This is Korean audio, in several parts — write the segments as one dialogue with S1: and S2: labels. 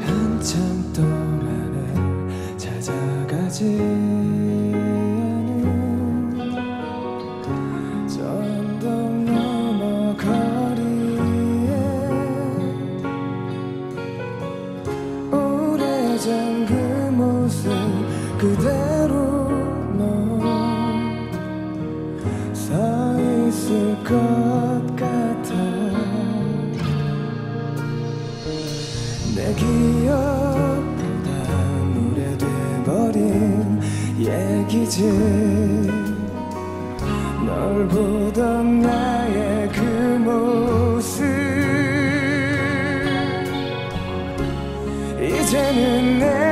S1: 한참 동안을 찾아가지 내 기억보다 오래돼버린 얘기지. 널 보던 나의 그 모습. 이제는 내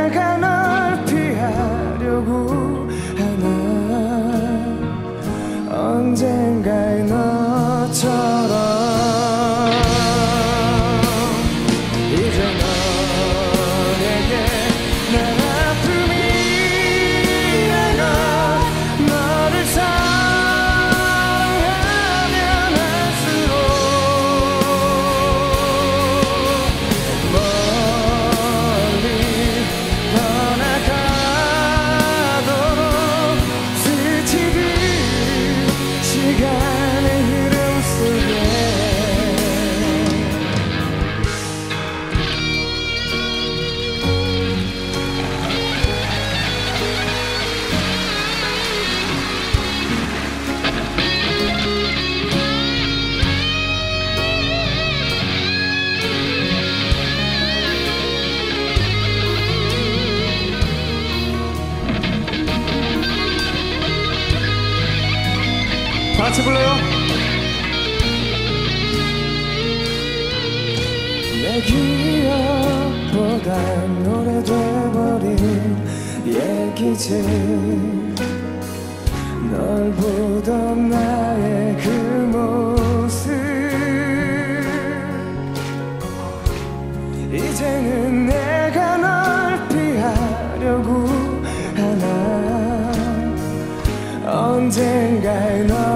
S1: 같이 불러요. 내 기억보다 노래돼버린 얘기지 널 보던 나의 그 모습. 이제는 내가 널 피하려고 하나. 언젠가 널